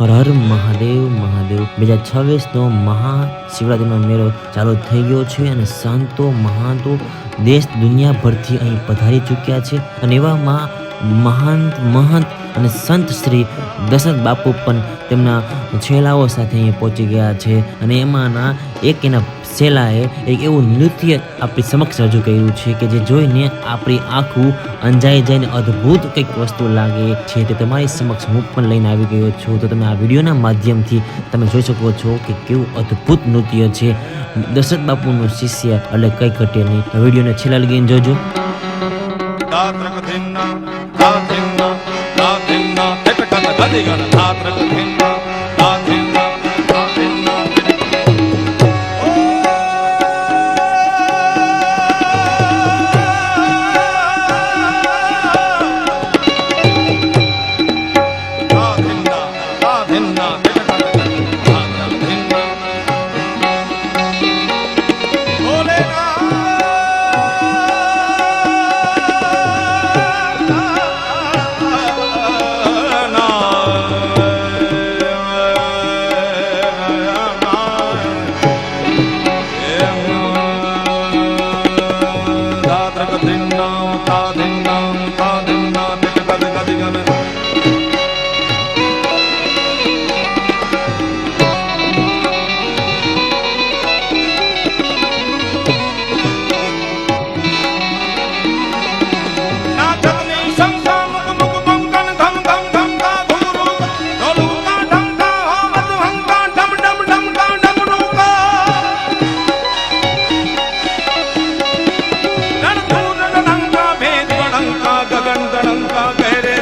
હર હર મહાદેવ મહાદેવ. બે હજાર છવ્વીસનો મહાશિવરાત્રિનો મેળો ચાલુ થઈ ગયો છે અને સંતો, મહાંતો દેશ દુનિયાભરથી અહીં પધારી ચૂક્યા છે. અને એવામાં મહાંત, મહંત અને સંત શ્રી દશરથ બાપુ પણ તેમના છેલાઓ સાથે અહીં પહોંચી ગયા છે. અને એમાંના એક એના સેલાએ એક એવું નૃત્ય આપણી સમક્ષ રજૂ કર્યું છે કે જે જોઈને આપણી આંખું અંજાઈ જઈને અદ્ભુત કંઈક વસ્તુ લાગે છે. તે તમારી સમક્ષ હું પણ લઈને આવી ગયો છું. તો તમે આ વિડીયોના માધ્યમથી તમે જોઈ શકો છો કે કેવું અદ્ભુત નૃત્ય છે. દશરથ બાપુનું શિષ્ય એટલે કંઈ ઘટે નહીં. વિડીયોને છેલ્લા લગીને જોજો. ધાત્રક ધીમના ધાત્રક ધીમના ધાત્રક ધીમના ધાત્રક ધીમના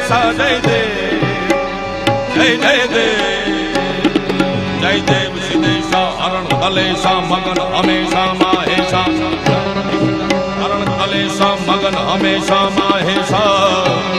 સા જય દે જય જય દે જય દેવ સિદેશા અરણ કલેશા, મગન હમેશા માહેશા, અરણ કલેશા, મગન હમેશા માહેશા.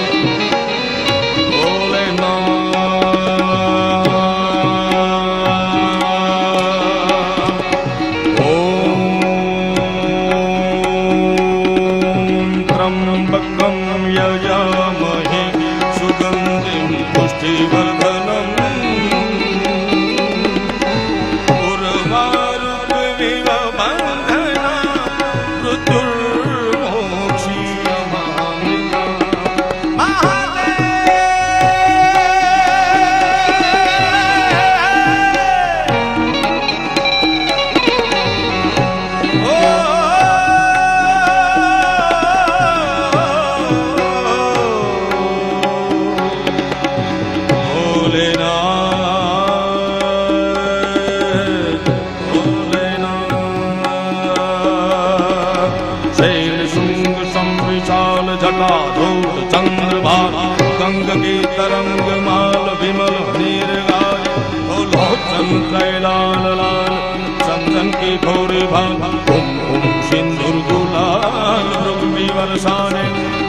જટાધૂર ચંદ્રભાન ગંગ કી તરંગ માલ વિમલ નિર્ગાય બોલો ચંદ્રય લાલ લાલ ચંદન કી ભોરે ભાન ઓમ ઓમ સિંદુર ગુલાલ રૂપી વરસાને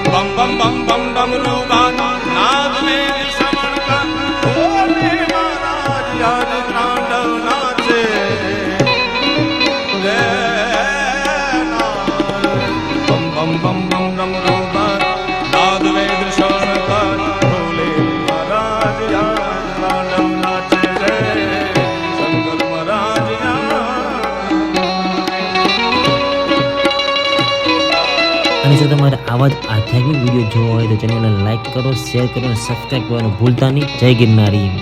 બમ બમ બમ બમ ડમરુ બાન નાદ મે શ્રવણ કર ઓમે મહારાજ યાદ તાંડવ નાચે જય નાલ બમ બમ બમ બમ ડમરુ અને જો તમારે આવા જ આધ્યાત્મિક વીડિયો જોવા હોય તો ચેનલને લાઈક કરો, શેર કરો અને સબસ્ક્રાઈબ કરવાનું ભૂલતા નહીં. જય ગિરનારી.